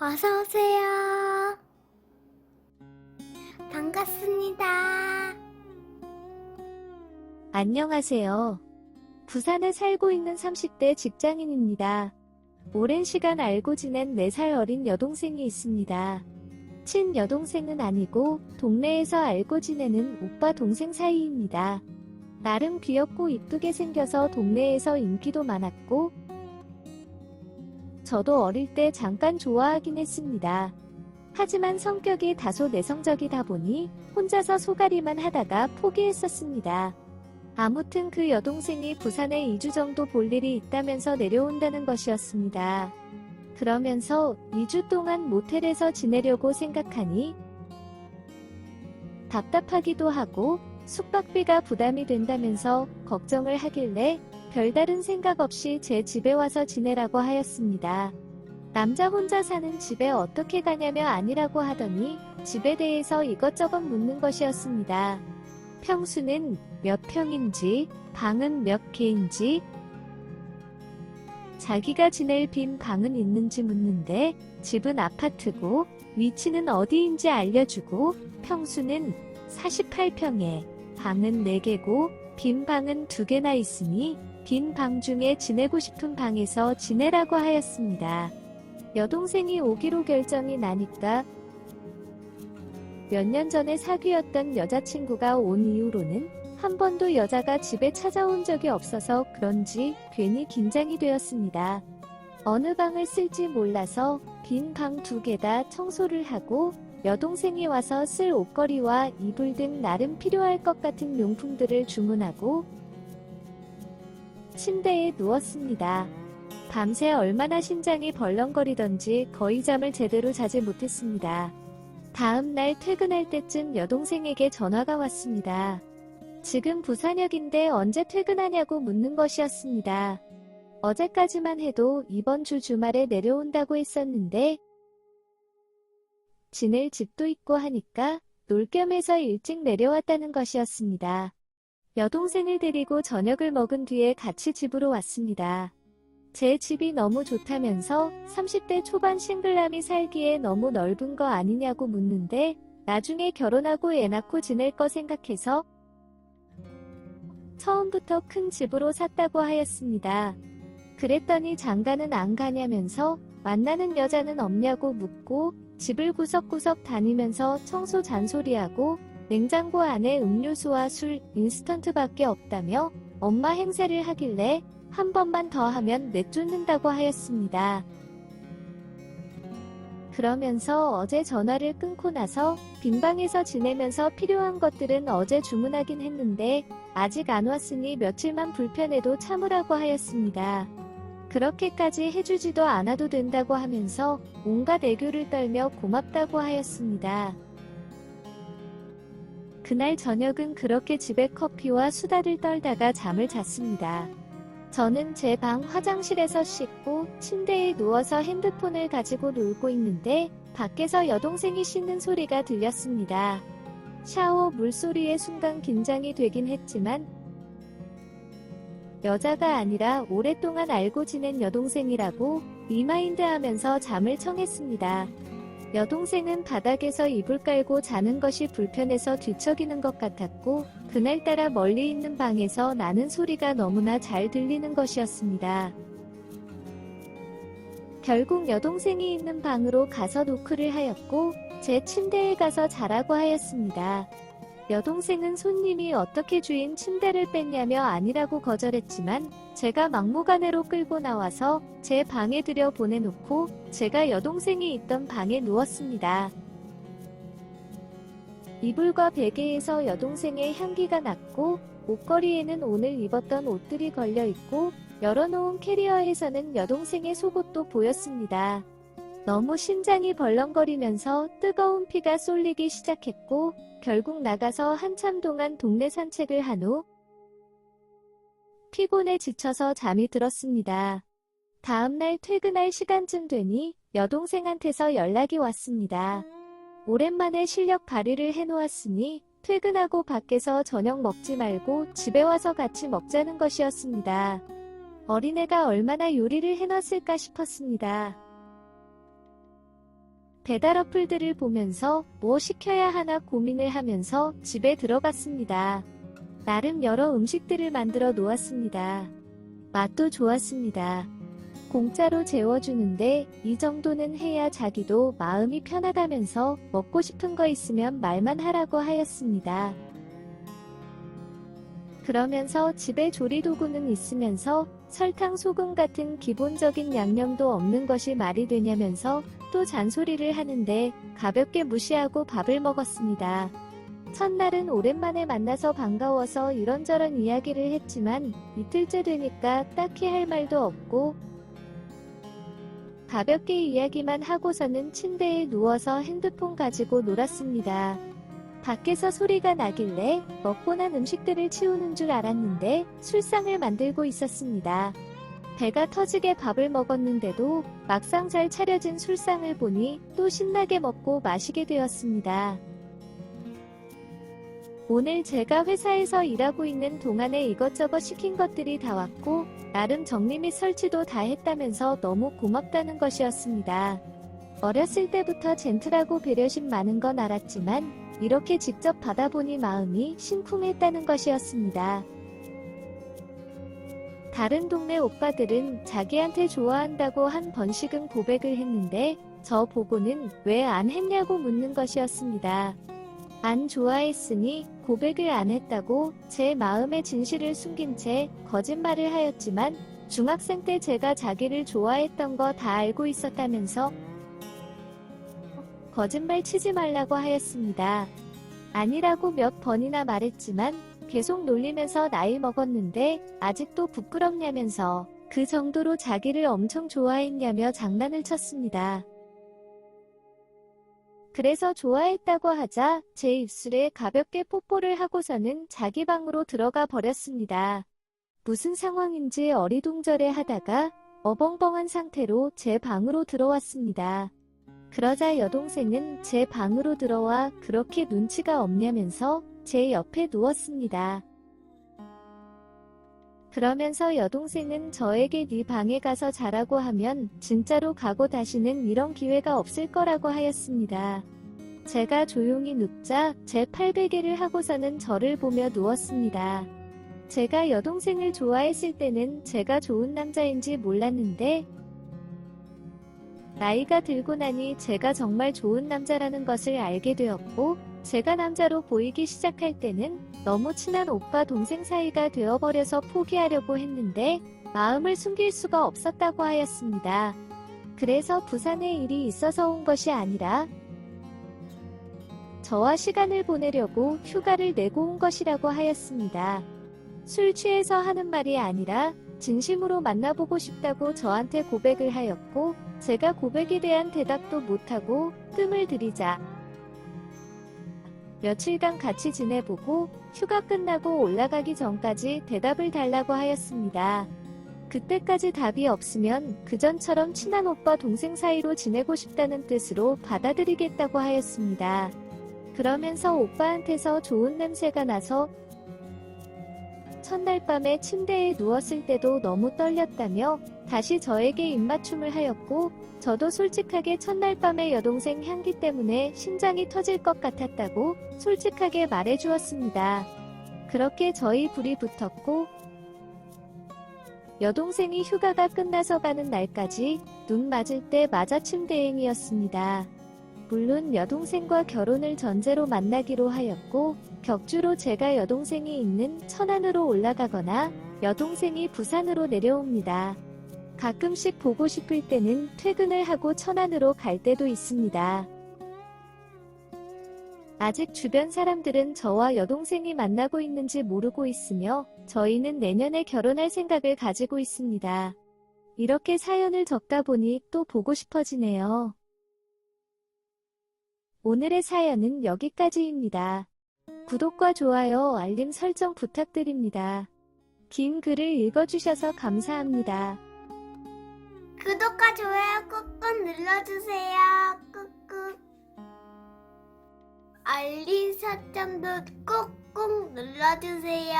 어서 오세요. 반갑습니다. 안녕하세요. 부산에 살고 있는 30대 직장인입니다. 오랜 시간 알고 지낸 4살 어린 여동생이 있습니다. 친 여동생은 아니고 동네에서 알고 지내는 오빠 동생 사이입니다. 나름 귀엽고 이쁘게 생겨서 동네에서 인기도 많았고 저도 어릴 때 잠깐 좋아하긴 했습니다. 하지만 성격이 다소 내성적이다 보니 혼자서 소가리만 하다가 포기했었습니다. 아무튼 그 여동생이 부산에 2주 정도 볼 일이 있다면서 내려온다는 것이었습니다. 그러면서 2주 동안 모텔에서 지내려고 생각하니 답답하기도 하고 숙박비가 부담이 된다면서 걱정을 하길래 별다른 생각 없이 제 집에 와서 지내라고 하였습니다. 남자 혼자 사는 집에 어떻게 가냐며 아니라고 하더니 집에 대해서 이것저것 묻는 것이었습니다. 평수는 몇 평인지, 방은 몇 개인지, 자기가 지낼 빈 방은 있는지 묻는데 집은 아파트고 위치는 어디인지 알려주고 평수는 48평에 방은 4개고 빈 방은 2개나 있으니 빈 방 중에 지내고 싶은 방에서 지내라고 하였습니다. 여동생이 오기로 결정이 나니까 몇 년 전에 사귀었던 여자친구가 온 이후로는 한 번도 여자가 집에 찾아온 적이 없어서 그런지 괜히 긴장이 되었습니다. 어느 방을 쓸지 몰라서 빈 방 두 개 다 청소를 하고 여동생이 와서 쓸 옷걸이와 이불 등 나름 필요할 것 같은 용품들을 주문하고 침대에 누웠습니다. 밤새 얼마나 심장이 벌렁거리던지 거의 잠을 제대로 자지 못했습니다. 다음 날 퇴근할 때쯤 여동생에게 전화가 왔습니다. 지금 부산역인데 언제 퇴근하냐고 묻는 것이었습니다. 어제까지만 해도 이번 주 주말에 내려온다고 했었는데 지낼 집도 있고 하니까 놀 겸해서 일찍 내려왔다는 것이었습니다. 여동생을 데리고 저녁을 먹은 뒤에 같이 집으로 왔습니다. 제 집이 너무 좋다면서 30대 초반 싱글남이 살기에 너무 넓은 거 아니냐고 묻는데 나중에 결혼하고 애 낳고 지낼 거 생각해서 처음부터 큰 집으로 샀다고 하였습니다. 그랬더니 장가는 안 가냐면서 만나는 여자는 없냐고 묻고 집을 구석구석 다니면서 청소 잔소리하고 냉장고 안에 음료수와 술, 인스턴트밖에 없다며 엄마 행세를 하길래 한 번만 더 하면 내쫓는다고 하였습니다. 그러면서 어제 전화를 끊고 나서 빈방에서 지내면서 필요한 것들은 어제 주문하긴 했는데 아직 안 왔으니 며칠만 불편해도 참으라고 하였습니다. 그렇게까지 해주지도 않아도 된다고 하면서 온갖 애교를 떨며 고맙다고 하였습니다. 그날 저녁은 그렇게 집에 커피와 수다를 떨다가 잠을 잤습니다. 저는 제 방 화장실에서 씻고 침대에 누워서 핸드폰을 가지고 놀고 있는데 밖에서 여동생이 씻는 소리가 들렸습니다. 샤워 물소리에 순간 긴장이 되긴 했지만 여자가 아니라 오랫동안 알고 지낸 여동생이라고 리마인드 하면서 잠을 청했습니다. 여동생은 바닥에서 이불 깔고 자는 것이 불편해서 뒤척이는 것 같았고, 그날따라 멀리 있는 방에서 나는 소리가 너무나 잘 들리는 것이었습니다. 결국 여동생이 있는 방으로 가서 노크를 하였고, 제 침대에 가서 자라고 하였습니다. 여동생은 손님이 어떻게 주인 침대를 뺐냐며 아니라고 거절했지만 제가 막무가내로 끌고 나와서 제 방에 들여 보내놓고 제가 여동생이 있던 방에 누웠습니다. 이불과 베개에서 여동생의 향기가 났고 옷걸이에는 오늘 입었던 옷들이 걸려 있고 열어놓은 캐리어에서는 여동생의 속옷도 보였습니다. 너무 심장이 벌렁거리면서 뜨거운 피가 쏠리기 시작했고 결국 나가서 한참 동안 동네 산책을 한 후 피곤에 지쳐서 잠이 들었습니다. 다음날 퇴근할 시간쯤 되니 여동생한테서 연락이 왔습니다. 오랜만에 실력 발휘를 해놓았으니 퇴근하고 밖에서 저녁 먹지 말고 집에 와서 같이 먹자는 것이었습니다. 어린애가 얼마나 요리를 해놨을까 싶었습니다. 배달 어플들을 보면서 뭐 시켜야 하나 고민을 하면서 집에 들어갔습니다. 나름 여러 음식들을 만들어 놓았습니다. 맛도 좋았습니다. 공짜로 재워주는데 이 정도는 해야 자기도 마음이 편하다면서 먹고 싶은 거 있으면 말만 하라고 하였습니다. 그러면서 집에 조리도구는 있으면서 설탕, 소금 같은 기본적인 양념도 없는 것이 말이 되냐면서 또 잔소리를 하는데 가볍게 무시하고 밥을 먹었습니다. 첫날은 오랜만에 만나서 반가워서 이런저런 이야기를 했지만 이틀째 되니까 딱히 할 말도 없고 가볍게 이야기만 하고서는 침대에 누워서 핸드폰 가지고 놀았습니다. 밖에서 소리가 나길래 먹고 난 음식들을 치우는 줄 알았는데 술상을 만들고 있었습니다. 배가 터지게 밥을 먹었는데도 막상 잘 차려진 술상을 보니 또 신나게 먹고 마시게 되었습니다. 오늘 제가 회사에서 일하고 있는 동안에 이것저것 시킨 것들이 다 왔고 나름 정리 및 설치도 다 했다면서 너무 고맙다는 것이었습니다. 어렸을 때부터 젠틀하고 배려심 많은 건 알았지만 이렇게 직접 받아보니 마음이 심쿵했다는 것이었습니다. 다른 동네 오빠들은 자기한테 좋아한다고 한 번씩은 고백을 했는데 저 보고는 왜 안 했냐고 묻는 것이었습니다. 안 좋아했으니 고백을 안 했다고 제 마음의 진실을 숨긴 채 거짓말을 하였지만 중학생 때 제가 자기를 좋아했던 거 다 알고 있었다면서 거짓말 치지 말라고 하였습니다. 아니라고 몇 번이나 말했지만 계속 놀리면서 나이 먹었는데 아직도 부끄럽냐면서 그 정도로 자기를 엄청 좋아했냐며 장난을 쳤습니다. 그래서 좋아했다고 하자 제 입술에 가볍게 뽀뽀를 하고서는 자기 방으로 들어가 버렸습니다. 무슨 상황인지 어리둥절해 하다가 어벙벙한 상태로 제 방으로 들어왔습니다. 그러자 여동생은 제 방으로 들어와 그렇게 눈치가 없냐면서 제 옆에 누웠습니다. 그러면서 여동생은 저에게 네 방에 가서 자라고 하면 진짜로 가고 다시는 이런 기회가 없을 거라고 하였습니다. 제가 조용히 눕자 제 팔베개를 하고서는 저를 보며 누웠습니다. 제가 여동생을 좋아했을 때는 제가 좋은 남자인지 몰랐는데 나이가 들고 나니 제가 정말 좋은 남자라는 것을 알게 되었고 제가 남자로 보이기 시작할 때는 너무 친한 오빠 동생 사이가 되어버려서 포기하려고 했는데 마음을 숨길 수가 없었다고 하였습니다. 그래서 부산에 일이 있어서 온 것이 아니라 저와 시간을 보내려고 휴가를 내고 온 것이라고 하였습니다. 술 취해서 하는 말이 아니라 진심으로 만나보고 싶다고 저한테 고백을 하였고 제가 고백에 대한 대답도 못하고 뜸을 들이자 며칠간 같이 지내보고 휴가 끝나고 올라가기 전까지 대답을 달라고 하였습니다. 그때까지 답이 없으면 그전처럼 친한 오빠 동생 사이로 지내고 싶다는 뜻으로 받아들이겠다고 하였습니다. 그러면서 오빠한테서 좋은 냄새가 나서 첫날 밤에 침대에 누웠을 때도 너무 떨렸다며 다시 저에게 입맞춤을 하였고 저도 솔직하게 첫날 밤에 여동생 향기 때문에 심장이 터질 것 같았다고 솔직하게 말해 주었습니다. 그렇게 저희 불이 붙었고 여동생이 휴가가 끝나서 가는 날까지 눈 맞을 때 마자침 대행이었습니다. 물론 여동생과 결혼을 전제로 만나기로 하였고 격주로 제가 여동생이 있는 천안으로 올라가거나 여동생이 부산으로 내려옵니다. 가끔씩 보고 싶을 때는 퇴근을 하고 천안으로 갈 때도 있습니다. 아직 주변 사람들은 저와 여동생이 만나고 있는지 모르고 있으며 저희는 내년에 결혼할 생각을 가지고 있습니다. 이렇게 사연을 적다 보니 또 보고 싶어지네요. 오늘의 사연은 여기까지입니다. 구독과 좋아요, 알림 설정 부탁드립니다. 긴 글을 읽어주셔서 감사합니다. 구독과 좋아요 꾹꾹 눌러주세요. 꾹꾹. 알림 설정도 꾹꾹 눌러주세요.